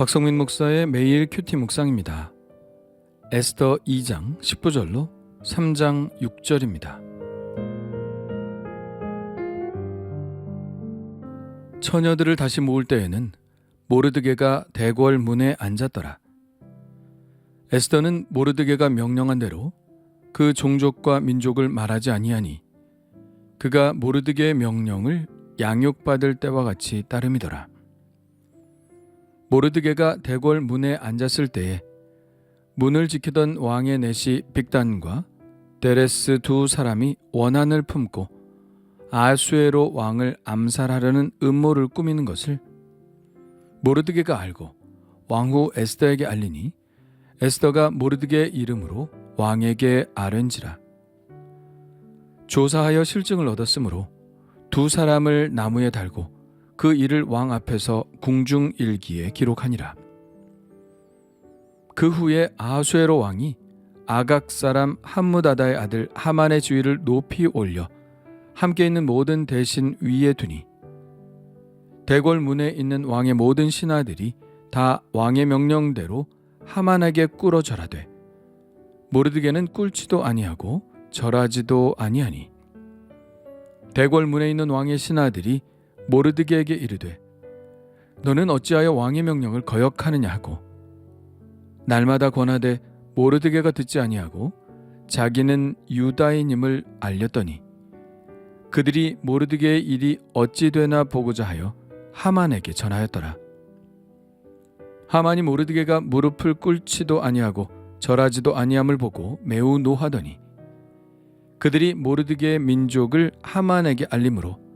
박성민 목사의 매일 큐티 묵상입니다. 에스더 2장 19절로 3장 6절입니다. 처녀들을 다시 모을 때에는 모르드게가 대궐 문에 앉았더라. 에스더는 모르드게가 명령한 대로 그 종족과 민족을 말하지 아니하니 그가 모르드게의 명령을 양육받을 때와 같이 따름이더라. 모르드게가 대궐 문에 앉았을 때에 문을 지키던 왕의 내시 빅단과 데레스 두 사람이 원한을 품고 아수에로 왕을 암살하려는 음모를 꾸미는 것을 모르드게가 알고 왕후 에스더에게 알리니 에스더가 모르드게의 이름으로 왕에게 아른지라 조사하여 실증을 얻었으므로 두 사람을 나무에 달고 그 일을 왕 앞에서 궁중 일기에 기록하니라. 그 후에 아수에로 왕이 아각 사람 함무다다의 아들 하만의 주위를 높이 올려 함께 있는 모든 대신 위에 두니 대궐 문에 있는 왕의 모든 신하들이 다 왕의 명령대로 하만에게 꿇어 절하되 모르드게는 꿇지도 아니하고 절하지도 아니하니 대궐 문에 있는 왕의 신하들이 모르드게에게 이르되 너는 어찌하여 왕의 명령을 거역하느냐 하고 날마다 권하되 모르드게가 듣지 아니하고 자기는 유다인임을 알렸더니 그들이 모르드게의 일이 어찌 되나 보고자 하여 하만에게 전하였더라. 하만이 모르드게가 무릎을 꿇지도 아니하고 절하지도 아니함을 보고 매우 노하더니 그들이 모르드게의 민족을 하만에게 알림으로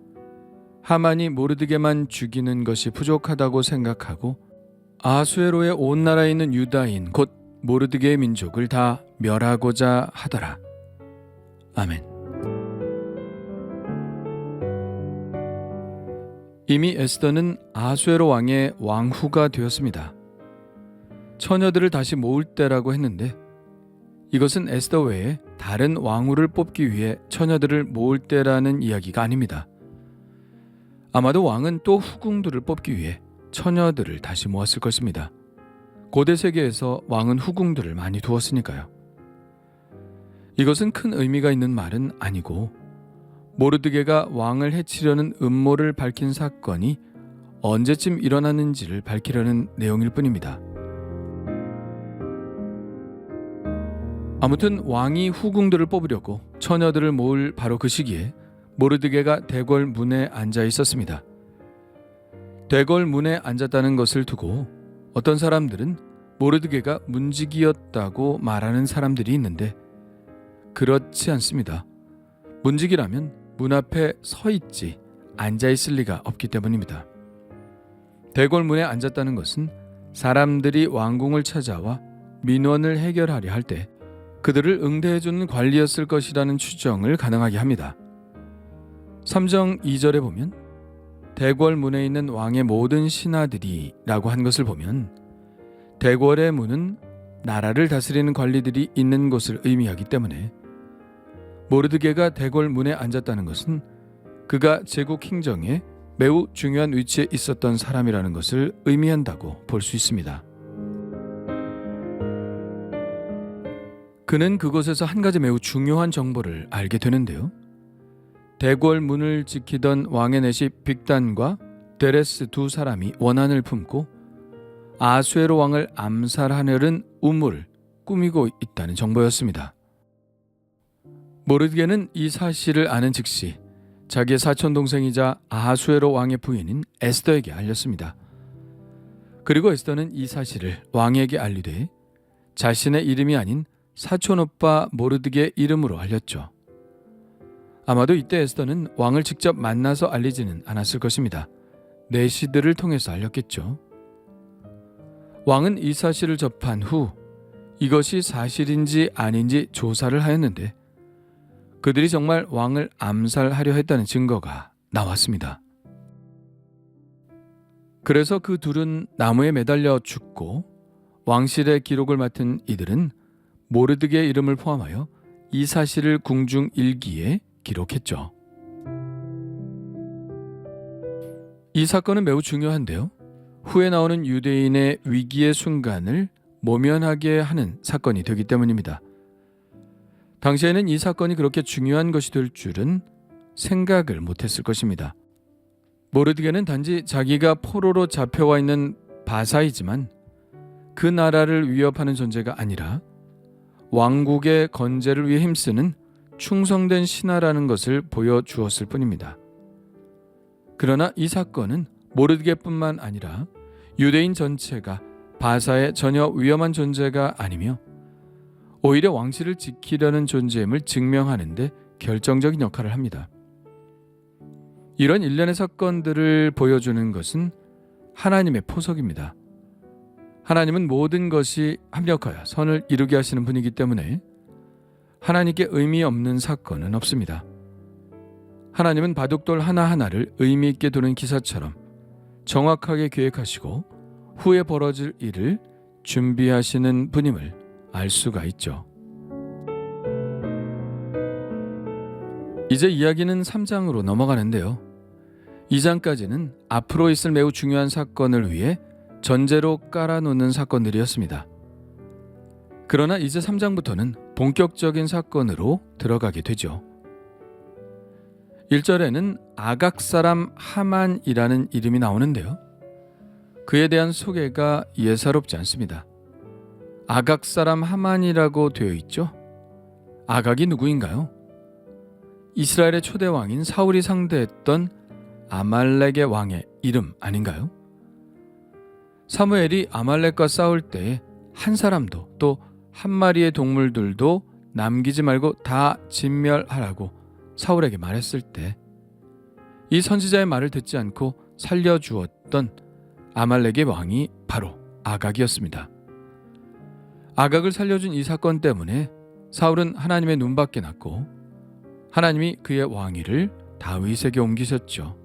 하만이 모르드게만 죽이는 것이 부족하다고 생각하고 아수에로의 온 나라에 있는 유다인 곧 모르드게의 민족을 다 멸하고자 하더라. 아멘. 이미 에스더는 아수에로 왕의 왕후가 되었습니다. 처녀들을 다시 모을 때라고 했는데 이것은 에스더 외에 다른 왕후를 뽑기 위해 처녀들을 모을 때라는 이야기가 아닙니다. 아마도 왕은 또 후궁들을 뽑기 위해 처녀들을 다시 모았을 것입니다. 고대 세계에서 왕은 후궁들을 많이 두었으니까요. 이것은 큰 의미가 있는 말은 아니고 모르드게가 왕을 해치려는 음모를 밝힌 사건이 언제쯤 일어났는지를 밝히려는 내용일 뿐입니다. 아무튼 왕이 후궁들을 뽑으려고 처녀들을 모을 바로 그 시기에 모르드게가 대궐 문에 앉아 있었습니다. 대궐 문에 앉았다는 것을 두고 어떤 사람들은 모르드게가 문지기였다고 말하는 사람들이 있는데 그렇지 않습니다. 문지기라면 문 앞에 서 있지 앉아 있을 리가 없기 때문입니다. 대궐 문에 앉았다는 것은 사람들이 왕궁을 찾아와 민원을 해결하려 할 때 그들을 응대해주는 관리였을 것이라는 추정을 가능하게 합니다. 3정 2절에 보면 대궐 문에 있는 왕의 모든 신하들이라고 한 것을 보면 대궐의 문은 나라를 다스리는 관리들이 있는 곳을 의미하기 때문에 모르드게가 대궐 문에 앉았다는 것은 그가 제국 행정에 매우 중요한 위치에 있었던 사람이라는 것을 의미한다고 볼 수 있습니다. 그는 그곳에서 한 가지 매우 중요한 정보를 알게 되는데요. 대궐 문을 지키던 왕의 내시 빅단과 데레스 두 사람이 원한을 품고 아수에로 왕을 암살하려는 우물을 꾸미고 있다는 정보였습니다. 모르드게는 이 사실을 아는 즉시 자기의 사촌 동생이자 아하수에로 왕의 부인인 에스더에게 알렸습니다. 그리고 에스더는 이 사실을 왕에게 알리되 자신의 이름이 아닌 사촌 오빠 모르드게 이름으로 알렸죠. 아마도 이때 에스더는 왕을 직접 만나서 알리지는 않았을 것입니다. 내시들을 통해서 알렸겠죠. 왕은 이 사실을 접한 후 이것이 사실인지 아닌지 조사를 하였는데 그들이 정말 왕을 암살하려 했다는 증거가 나왔습니다. 그래서 그 둘은 나무에 매달려 죽고 왕실의 기록을 맡은 이들은 모르드게의 이름을 포함하여 이 사실을 궁중 일기에 기록했죠. 이 사건은 매우 중요한데요. 후에 나오는 유대인의 위기의 순간을 모면하게 하는 사건이 되기 때문입니다. 당시에는 이 사건이 그렇게 중요한 것이 될 줄은 생각을 못했을 것입니다. 모르드게는 단지 자기가 포로로 잡혀와 있는 바사이지만 그 나라를 위협하는 존재가 아니라 왕국의 건재를 위해 힘쓰는 충성된 신하라는 것을 보여주었을 뿐입니다. 그러나 이 사건은 모르드게뿐만 아니라 유대인 전체가 바사의 전혀 위험한 존재가 아니며 오히려 왕실을 지키려는 존재임을 증명하는데 결정적인 역할을 합니다. 이런 일련의 사건들을 보여주는 것은 하나님의 포석입니다. 하나님은 모든 것이 합력하여 선을 이루게 하시는 분이기 때문에 하나님께 의미 없는 사건은 없습니다. 하나님은 바둑돌 하나하나를 의미 있게 두는 기사처럼 정확하게 계획하시고 후에 벌어질 일을 준비하시는 분임을 알 수가 있죠. 이제 이야기는 3장으로 넘어가는데요. 2장까지는 앞으로 있을 매우 중요한 사건을 위해 전제로 깔아놓는 사건들이었습니다. 그러나 이제 3장부터는 본격적인 사건으로 들어가게 되죠. 1절에는 아각 사람 하만이라는 이름이 나오는데요. 그에 대한 소개가 예사롭지 않습니다. 아각 사람 하만이라고 되어 있죠. 아각이 누구인가요? 이스라엘의 초대 왕인 사울이 상대했던 아말렉의 왕의 이름 아닌가요? 사무엘이 아말렉과 싸울 때 한 사람도 또 한 마리의 동물들도 남기지 말고 다 진멸하라고 사울에게 말했을 때 이 선지자의 말을 듣지 않고 살려주었던 아말렉의 왕이 바로 아각이었습니다. 아각을 살려준 이 사건 때문에 사울은 하나님의 눈밖에 났고 하나님이 그의 왕위를 다윗에게 옮기셨죠.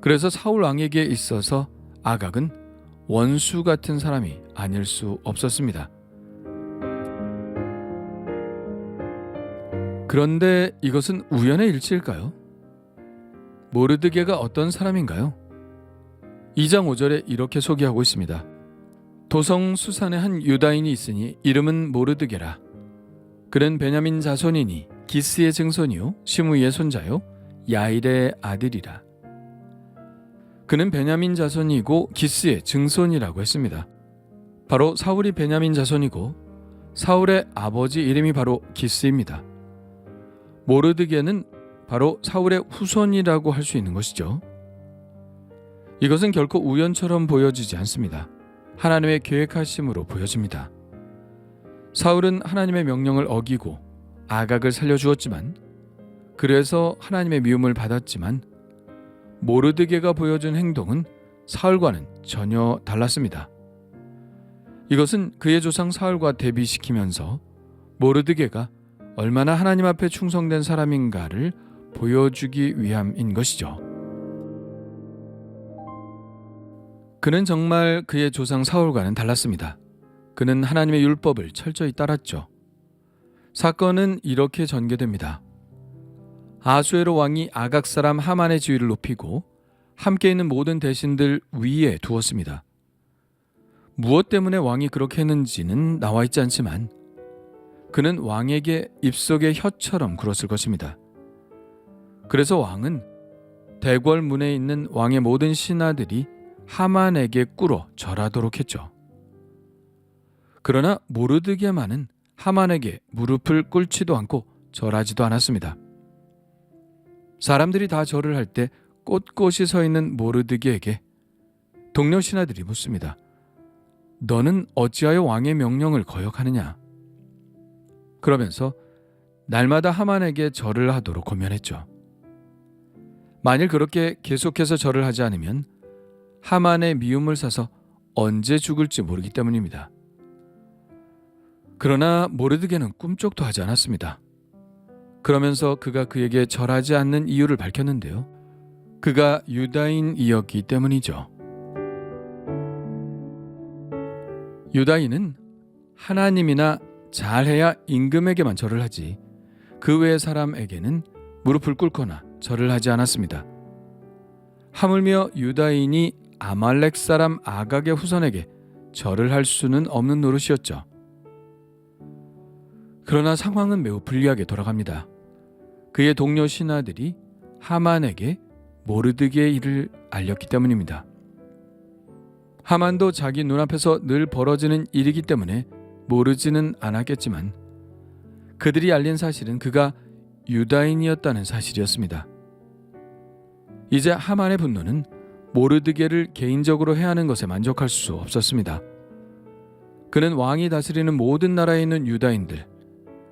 그래서 사울 왕에게 있어서 아각은 원수 같은 사람이 아닐 수 없었습니다. 그런데 이것은 우연의 일치일까요? 모르드게가 어떤 사람인가요? 2장 5절에 이렇게 소개하고 있습니다. 도성 수산에 한 유다인이 있으니 이름은 모르드게라. 그는 베냐민 자손이니 기스의 증손이요 시므이의 손자요 야일의 아들이라. 그는 베냐민 자손이고 기스의 증손이라고 했습니다. 바로 사울이 베냐민 자손이고 사울의 아버지 이름이 바로 기스입니다. 모르드게는 바로 사울의 후손이라고 할 수 있는 것이죠. 이것은 결코 우연처럼 보여지지 않습니다. 하나님의 계획하심으로 보여집니다. 사울은 하나님의 명령을 어기고 아각을 살려주었지만 그래서 하나님의 미움을 받았지만 모르드게가 보여준 행동은 사울과는 전혀 달랐습니다. 이것은 그의 조상 사울과 대비시키면서 모르드게가 얼마나 하나님 앞에 충성된 사람인가를 보여주기 위함인 것이죠. 그는 정말 그의 조상 사울과는 달랐습니다. 그는 하나님의 율법을 철저히 따랐죠. 사건은 이렇게 전개됩니다. 아수에로 왕이 아각 사람 하만의 지위를 높이고 함께 있는 모든 대신들 위에 두었습니다. 무엇 때문에 왕이 그렇게 했는지는 나와 있지 않지만 그는 왕에게 입속의 혀처럼 굴었을 것입니다. 그래서 왕은 대궐 문에 있는 왕의 모든 신하들이 하만에게 꿇어 절하도록 했죠. 그러나 모르드게만은 하만에게 무릎을 꿇지도 않고 절하지도 않았습니다. 사람들이 다 절을 할 때 꼿꼿이 서 있는 모르드게에게 동료 신하들이 묻습니다. 너는 어찌하여 왕의 명령을 거역하느냐? 그러면서 날마다 하만에게 절을 하도록 권면했죠. 만일 그렇게 계속해서 절을 하지 않으면 하만의 미움을 사서 언제 죽을지 모르기 때문입니다. 그러나 모르드게는 꿈쩍도 하지 않았습니다. 그러면서 그가 그에게 절하지 않는 이유를 밝혔는데요. 그가 유다인이었기 때문이죠. 유다인은 하나님이나 잘해야 임금에게만 절을 하지 그 외의 사람에게는 무릎을 꿇거나 절을 하지 않았습니다. 하물며 유다인이 아말렉 사람 아각의 후손에게 절을 할 수는 없는 노릇이었죠. 그러나 상황은 매우 불리하게 돌아갑니다. 그의 동료 신하들이 하만에게 모르드게의 일을 알렸기 때문입니다. 하만도 자기 눈앞에서 늘 벌어지는 일이기 때문에 모르지는 않았겠지만 그들이 알린 사실은 그가 유다인이었다는 사실이었습니다. 이제 하만의 분노는 모르드게를 개인적으로 해하는 것에 만족할 수 없었습니다. 그는 왕이 다스리는 모든 나라에 있는 유다인들,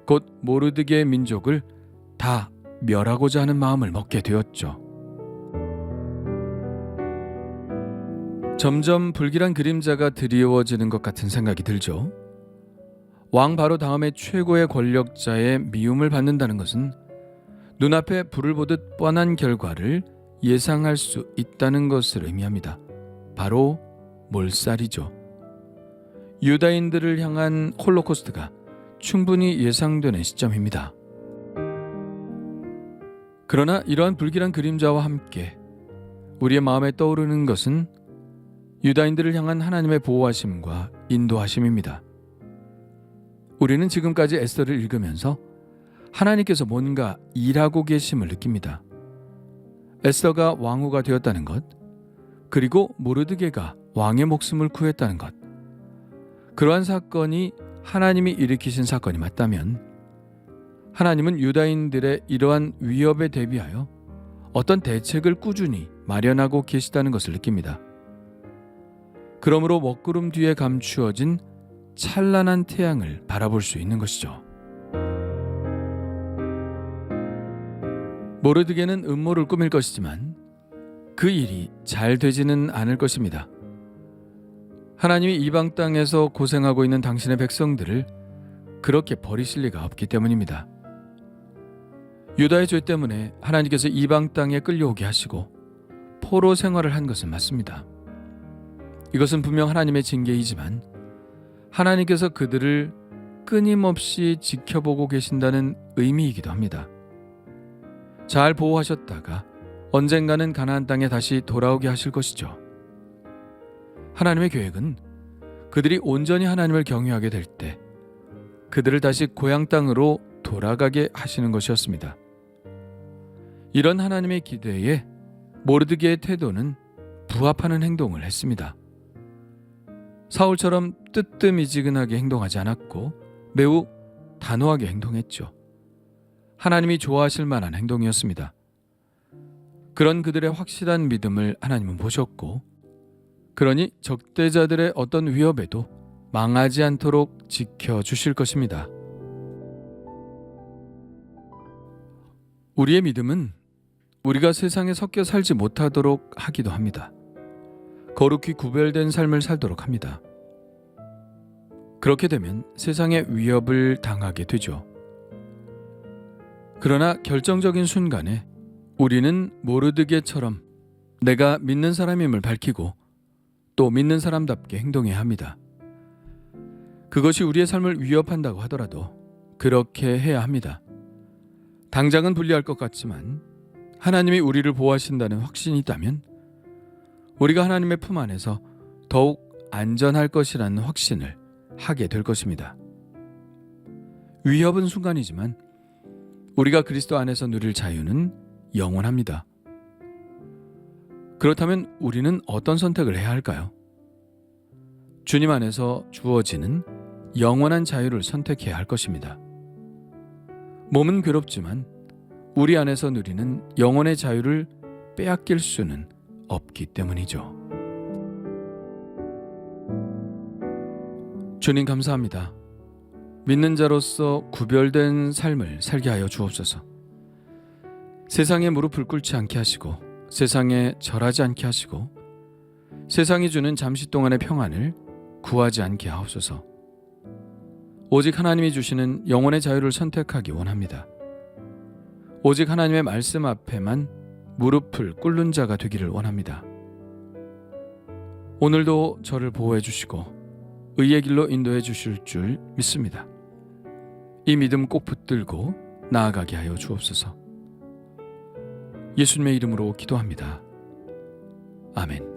곧 모르드게의 민족을 다 멸하고자 하는 마음을 먹게 되었죠. 점점 불길한 그림자가 드리워지는 것 같은 생각이 들죠. 왕 바로 다음에 최고의 권력자의 미움을 받는다는 것은 눈앞에 불을 보듯 뻔한 결과를 예상할 수 있다는 것을 의미합니다. 바로 몰살이죠. 유다인들을 향한 홀로코스트가 충분히 예상되는 시점입니다. 그러나 이러한 불길한 그림자와 함께 우리의 마음에 떠오르는 것은 유다인들을 향한 하나님의 보호하심과 인도하심입니다. 우리는 지금까지 에스더를 읽으면서 하나님께서 뭔가 일하고 계심을 느낍니다. 에스더가 왕후가 되었다는 것, 그리고 모르드게가 왕의 목숨을 구했다는 것. 그러한 사건이 하나님이 일으키신 사건이 맞다면 하나님은 유다인들의 이러한 위협에 대비하여 어떤 대책을 꾸준히 마련하고 계시다는 것을 느낍니다. 그러므로 먹구름 뒤에 감추어진 찬란한 태양을 바라볼 수 있는 것이죠. 모르드게는 음모를 꾸밀 것이지만 그 일이 잘 되지는 않을 것입니다. 하나님이 이방 땅에서 고생하고 있는 당신의 백성들을 그렇게 버리실 리가 없기 때문입니다. 유다의 죄 때문에 하나님께서 이방 땅에 끌려오게 하시고 포로 생활을 한 것은 맞습니다. 이것은 분명 하나님의 징계이지만 하나님께서 그들을 끊임없이 지켜보고 계신다는 의미이기도 합니다. 잘 보호하셨다가 언젠가는 가나안 땅에 다시 돌아오게 하실 것이죠. 하나님의 계획은 그들이 온전히 하나님을 경외하게 될 때 그들을 다시 고향 땅으로 돌아가게 하시는 것이었습니다. 이런 하나님의 기대에 모르드게의 태도는 부합하는 행동을 했습니다. 사울처럼 뜨뜻미지근하게 행동하지 않았고 매우 단호하게 행동했죠. 하나님이 좋아하실 만한 행동이었습니다. 그런 그들의 확실한 믿음을 하나님은 보셨고, 그러니 적대자들의 어떤 위협에도 망하지 않도록 지켜 주실 것입니다. 우리의 믿음은 우리가 세상에 섞여 살지 못하도록 하기도 합니다. 거룩히 구별된 삶을 살도록 합니다. 그렇게 되면 세상의 위협을 당하게 되죠. 그러나 결정적인 순간에 우리는 모르드게처럼 내가 믿는 사람임을 밝히고 또 믿는 사람답게 행동해야 합니다. 그것이 우리의 삶을 위협한다고 하더라도 그렇게 해야 합니다. 당장은 불리할 것 같지만 하나님이 우리를 보호하신다는 확신이 있다면 우리가 하나님의 품 안에서 더욱 안전할 것이라는 확신을 하게 될 것입니다. 위협은 순간이지만 우리가 그리스도 안에서 누릴 자유는 영원합니다. 그렇다면 우리는 어떤 선택을 해야 할까요? 주님 안에서 주어지는 영원한 자유를 선택해야 할 것입니다. 몸은 괴롭지만 우리 안에서 누리는 영혼의 자유를 빼앗길 수는 없기 때문이죠. 주님 감사합니다. 믿는 자로서 구별된 삶을 살게 하여 주옵소서. 세상에 무릎을 꿇지 않게 하시고 세상에 절하지 않게 하시고 세상이 주는 잠시 동안의 평안을 구하지 않게 하옵소서. 오직 하나님이 주시는 영혼의 자유를 선택하기 원합니다. 오직 하나님의 말씀 앞에만 무릎을 꿇는 자가 되기를 원합니다. 오늘도 저를 보호해 주시고 의의 길로 인도해 주실 줄 믿습니다. 이 믿음 꼭 붙들고 나아가게 하여 주옵소서. 예수님의 이름으로 기도합니다. 아멘.